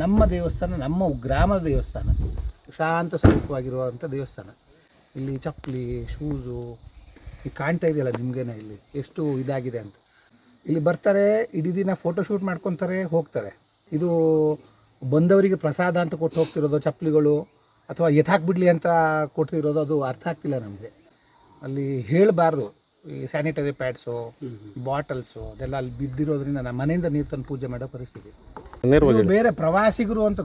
ನಮ್ಮ ದೇವಸ್ಥಾನ ನಮ್ಮ ಗ್ರಾಮದ ದೇವಸ್ಥಾನ ಶಾಂತ ಸ್ವರೂಪವಾಗಿರುವಂಥ ದೇವಸ್ಥಾನ. ಇಲ್ಲಿ ಚಪ್ಪಲಿ ಶೂಸು ಈ ಕಾಣ್ತಾ ಇದೆಯಲ್ಲ ನಿಮಗೇನೆ ಇಲ್ಲಿ ಎಷ್ಟು ಇದಾಗಿದೆ ಅಂತ. ಇಲ್ಲಿ ಬರ್ತಾರೆ ಇಡೀ ದಿನ ಫೋಟೋಶೂಟ್ ಮಾಡ್ಕೊತಾರೆ ಹೋಗ್ತಾರೆ. ಇದು ಬಂದವರಿಗೆ ಪ್ರಸಾದ ಅಂತ ಕೊಟ್ಟು ಹೋಗ್ತಿರೋದು ಚಪ್ಪಲಿಗಳು ಅಥವಾ ಎತ್ತಾಕ್ಬಿಡ್ಲಿ ಅಂತ ಕೊಡ್ತಿರೋದು ಅದು ಅರ್ಥ ಆಗ್ತಿಲ್ಲ ನಮಗೆ. ಅಲ್ಲಿ ಹೇಳಬಾರ್ದು ಈ ಸ್ಯಾನಿಟರಿ ಪ್ಯಾಡ್ಸು ಬಾಟಲ್ಸು ಅದೆಲ್ಲ ಅಲ್ಲಿ ಬಿದ್ದಿರೋದ್ರಿಂದ ನಮ್ಮ ಮನೆಯಿಂದ ನೀರು ತಂದು ಪೂಜೆ ಮಾಡೋ ಪರಿಸ್ಥಿತಿ. ನೇರವಾಗಿ ಬೇರೆ ಪ್ರವಾಸಿಗರು ಅಂತ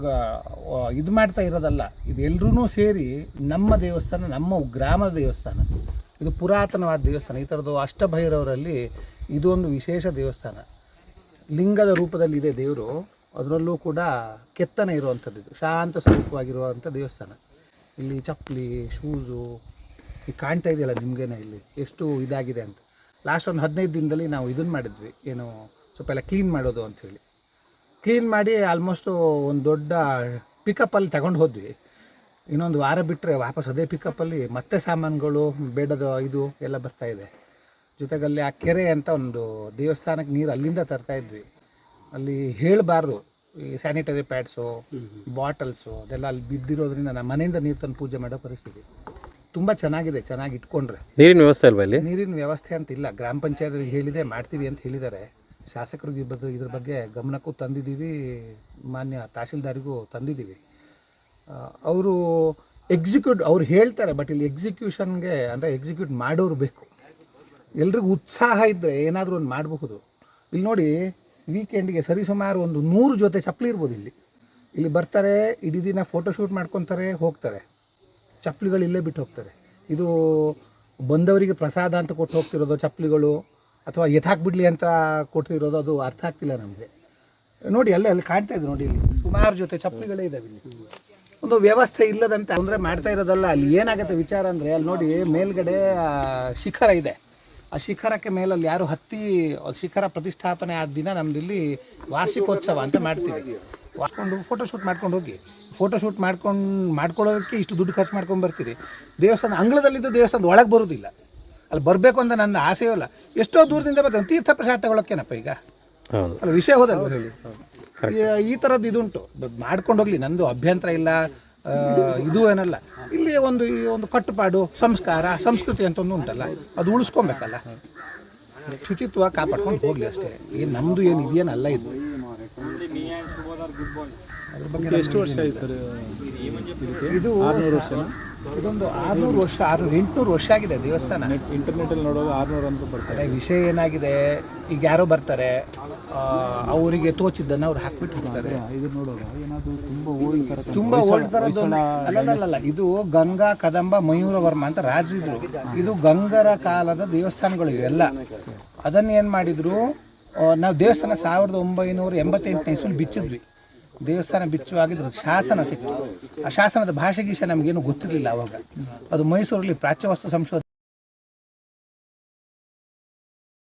ಇದು ಮಾಡ್ತಾ ಇರೋದಲ್ಲ. ಇದು ಎಲ್ರೂ ಸೇರಿ ನಮ್ಮ ದೇವಸ್ಥಾನ ನಮ್ಮ ಗ್ರಾಮದ ದೇವಸ್ಥಾನ ಇದು ಪುರಾತನವಾದ ದೇವಸ್ಥಾನ ಈ ಥರದ್ದು ಅಷ್ಟಭೈರವರಲ್ಲಿ ಇದೊಂದು ವಿಶೇಷ ದೇವಸ್ಥಾನ. ಲಿಂಗದ ರೂಪದಲ್ಲಿ ಇದೆ ದೇವರು ಅದರಲ್ಲೂ ಕೂಡ ಕೆತ್ತನೆ ಇರುವಂಥದ್ದು ಇದು ಶಾಂತ ಸ್ವರೂಪವಾಗಿರುವಂಥ ದೇವಸ್ಥಾನ. ಇಲ್ಲಿ ಚಪ್ಪಲಿ ಶೂಸು ಈಗ ಕಾಣ್ತಾ ಇದೆಯಲ್ಲ ನಿಮಗೇನೆ ಇಲ್ಲಿ ಎಷ್ಟು ಇದಾಗಿದೆ ಅಂತ. ಲಾಸ್ಟ್ ಒಂದು ಹದಿನೈದು ದಿನದಲ್ಲಿ ನಾವು ಇದನ್ನು ಮಾಡಿದ್ವಿ ಏನು ಸ್ವಲ್ಪ ಎಲ್ಲ ಕ್ಲೀನ್ ಮಾಡೋದು ಅಂಥೇಳಿ ಕ್ಲೀನ್ ಮಾಡಿ ಆಲ್ಮೋಸ್ಟು ಒಂದು ದೊಡ್ಡ ಪಿಕಪ್ಪಲ್ಲಿ ತಗೊಂಡು ಹೋದ್ವಿ. ಇನ್ನೊಂದು ವಾರ ಬಿಟ್ಟರೆ ವಾಪಸ್ ಅದೇ ಪಿಕಪ್ಪಲ್ಲಿ ಮತ್ತೆ ಸಾಮಾನುಗಳು ಬೇಡದ ಇದು ಎಲ್ಲ ಬರ್ತಾ ಇದೆ. ಜೊತೆಗಲ್ಲಿ ಆ ಕೆರೆ ಅಂತ ಒಂದು ದೇವಸ್ಥಾನಕ್ಕೆ ನೀರು ಅಲ್ಲಿಂದ ತರ್ತಾ ಇದ್ವಿ. ಅಲ್ಲಿ ಹೇಳಬಾರ್ದು. ಈ ಸ್ಯಾನಿಟರಿ ಪ್ಯಾಡ್ಸು ಬಾಟಲ್ಸು ಅದೆಲ್ಲ ಅಲ್ಲಿ ಬಿದ್ದಿರೋದ್ರಿಂದ ನಮ್ಮ ಮನೆಯಿಂದ ನೀರು ತಂದು ಪೂಜೆ ಮಾಡೋ ಪರಿಸ್ಥಿತಿ. ತುಂಬ ಚೆನ್ನಾಗಿದೆ ಚೆನ್ನಾಗಿ ಇಟ್ಕೊಂಡ್ರೆ. ನೀರಿನ ವ್ಯವಸ್ಥೆ ಅಲ್ವಾ ಇಲ್ಲಿ? ನೀರಿನ ವ್ಯವಸ್ಥೆ ಅಂತ ಇಲ್ಲ. ಗ್ರಾಮ ಪಂಚಾಯತ್ ಹೇಳಿದೆ ಮಾಡ್ತೀವಿ ಅಂತ ಹೇಳಿದ್ದಾರೆ. ಶಾಸಕರಿಗೆ ಇದ್ರ ಇದ್ರ ಬಗ್ಗೆ ಗಮನಕ್ಕೂ ತಂದಿದ್ದೀವಿ, ಮಾನ್ಯ ತಹಶೀಲ್ದಾರಿಗೂ ತಂದಿದ್ದೀವಿ. ಅವರು ಎಕ್ಸಿಕ್ಯೂಟ್ ಅವ್ರು ಹೇಳ್ತಾರೆ ಬಟ್ ಇಲ್ಲಿ ಎಕ್ಸಿಕ್ಯೂಷನ್ಗೆ ಅಂದರೆ ಎಕ್ಸಿಕ್ಯೂಟ್ ಮಾಡೋರು ಬೇಕು. ಎಲ್ರಿಗೂ ಉತ್ಸಾಹ ಇದ್ದರೆ ಏನಾದರೂ ಒಂದು ಮಾಡಬಹುದು. ಇಲ್ಲಿ ನೋಡಿ ವೀಕೆಂಡ್ಗೆ ಸರಿಸುಮಾರು ಒಂದು ನೂರು ಜೊತೆ ಚಪ್ಪಲಿ ಇರ್ಬೋದು ಇಲ್ಲಿ. ಇಲ್ಲಿ ಬರ್ತಾರೆ, ಇಡೀ ದಿನ ಫೋಟೋಶೂಟ್ ಮಾಡ್ಕೊತಾರೆ, ಹೋಗ್ತಾರೆ. ಚಪ್ಪಲಿಗಳು ಇಲ್ಲೇ ಬಿಟ್ಟು ಹೋಗ್ತಾರೆ. ಇದು ಬಂದವರಿಗೆ ಪ್ರಸಾದ ಅಂತ ಕೊಟ್ಟು ಹೋಗ್ತಿರೋದು ಚಪ್ಪಲಿಗಳು. ಅಥವಾ ಎತ್ತಾಕ್ಬಿಡ್ಲಿ ಅಂತ ಕೊಡ್ತಿರೋದು ಅದು ಅರ್ಥ ಆಗ್ತಿಲ್ಲ ನಮಗೆ. ನೋಡಿ, ಅಲ್ಲೇ, ಅಲ್ಲಿ ಕಾಣ್ತಾ ಇದೆ ನೋಡಿ ಇಲ್ಲಿ. ಸುಮಾರು ಜೊತೆ ಚಪ್ಪಲಿಗಳೇ ಇದಾವೆ ಇಲ್ಲಿ. ಒಂದು ವ್ಯವಸ್ಥೆ ಇಲ್ಲದಂತೆ ಅಂದರೆ ಮಾಡ್ತಾ ಇರೋದಲ್ಲ, ಅಲ್ಲಿ ಏನಾಗುತ್ತೆ ವಿಚಾರ ಅಂದರೆ ಅಲ್ಲಿ ನೋಡಿ ಮೇಲ್ಗಡೆ ಶಿಖರ ಇದೆ. ಆ ಶಿಖರಕ್ಕೆ ಮೇಲಲ್ಲಿ ಯಾರು ಹತ್ತಿ, ಶಿಖರ ಪ್ರತಿಷ್ಠಾಪನೆ ಆದ ದಿನ ನಮ್ದು ಇಲ್ಲಿ ವಾರ್ಷಿಕೋತ್ಸವ ಅಂತ ಮಾಡ್ತೀವಿ. ಫೋಟೋ ಶೂಟ್ ಮಾಡ್ಕೊಂಡು ಹೋಗಿ. ಫೋಟೋಶೂಟ್ ಮಾಡ್ಕೊಂಡು, ಮಾಡ್ಕೊಳ್ಳೋದಕ್ಕೆ ಇಷ್ಟು ದುಡ್ಡು ಖರ್ಚು ಮಾಡ್ಕೊಂಡು ಬರ್ತೀರಿ. ದೇವಸ್ಥಾನ, ಅಂಗಳದಲ್ಲಿದ್ದು ದೇವಸ್ಥಾನದ ಒಳಗೆ ಬರೋದಿಲ್ಲ. ಅಲ್ಲಿ ಬರಬೇಕು ಅಂತ ನನ್ನ ಆಸೆಯೂ ಇಲ್ಲ. ಎಷ್ಟೋ ದೂರದಿಂದ ಬರ್ತಾನೆ ತೀರ್ಥ ಪ್ರಸಾದ ತಗೊಳಕ್ಕೇನಪ್ಪ ಈಗ? ಹೌದು. ಅಲ್ಲ ವಿಷಯ ಹೋದಲ್ವ? ಹೇಳಿ ಈ- ಈ ಥರದ್ದು ಇದುಂಟು. ಬ- ಮಾಡ್ಕೊಂಡು ಹೋಗ್ಲಿ. ನಂದು ಅಭ್ಯಂತರ ಇಲ್ಲ. ಆ, ಇದು ಏನಲ್ಲ. ಇಲ್ಲಿ ಒಂದು ಈ ಒಂದು ಕಟ್ಟುಪಾಡು ಸಂಸ್ಕಾರ ಸಂಸ್ಕೃತಿ ಅಂತ ಒಂದು ಉಂಟಲ್ಲ. ಅದು ಉಳಿಸ್ಕೊಬೇಕಲ್ಲ. ಶುಚಿತ್ವ ಕಾಪಾಡ್ಕೊಂಡು ಹೋಗ್ಲಿ ಅಷ್ಟೇ. ಏನು ನಮ್ಮದು ಏನು ಇದೆಯೇನಲ್ಲ ಇದು. ಅದ್ರ ಬಗ್ಗೆ ಎಷ್ಟು ವರ್ಷ ಆಯ್ತು ಸರ್? ಇದು ಇದೊಂದು ಆರುನೂರು ವರ್ಷ ಆರು ಎಂಟುನೂರು ವರ್ಷ ಆಗಿದೆ ದೇವಸ್ಥಾನ. ಇಂಟರ್ನೆಟಲ್ಲಿ ನೋಡೋದು ಆರುನೂರು ಅಂತ ಬರ್ತಾರೆ ವಿಷಯ ಏನಾಗಿದೆ ಈಗ ಯಾರೋ ಬರ್ತಾರೆ ಅವರಿಗೆ ತೋಚಿದ್ದನ್ನು ಅವ್ರು ಹಾಕ್ಬಿಟ್ಟು ಹೋಗ್ತಾರೆ ಇದು ನೋಡೋದು ಏನಾದ್ರು ತುಂಬ ಓಲ್ಡ್ ಥರ ತುಂಬಾ ಓಲ್ಡ್ ತರದ್ದು ಅಲ್ಲಲ್ಲ ಇದು ಗಂಗಾ ಕದಂಬ ಮಯೂರವರ್ಮ ಅಂತ ರಾಜರಿದ್ರು ಇದು ಗಂಗರ ಕಾಲದ ದೇವಸ್ಥಾನಗಳು ಇವೆಲ್ಲ. ಅದನ್ನ ಏನ್ ಮಾಡಿದ್ರು ನಾವು ದೇವಸ್ಥಾನ ಸಾವಿರದ ಒಂಬೈನೂರ ಎಂಬತ್ತೆಂಟನೇ ಇಸ್ಕೊಂಡು ಬಿಚ್ಚಿದ್ವಿ. ದೇವಸ್ಥಾನ ಬಿಚ್ಚುವಾಗಿದ್ರು ಶಾಸನ ಸಿಕ್ತು ಆ ಶಾಸನದ ಭಾಷೆ ಗೀಷೆ ನಮಗೇನು ಗೊತ್ತಿರಲಿಲ್ಲ ಅವಾಗ. ಅದು ಮೈಸೂರಲ್ಲಿ ಪ್ರಾಚ್ಯವಸ್ತು ಸಂಶೋಧನೆ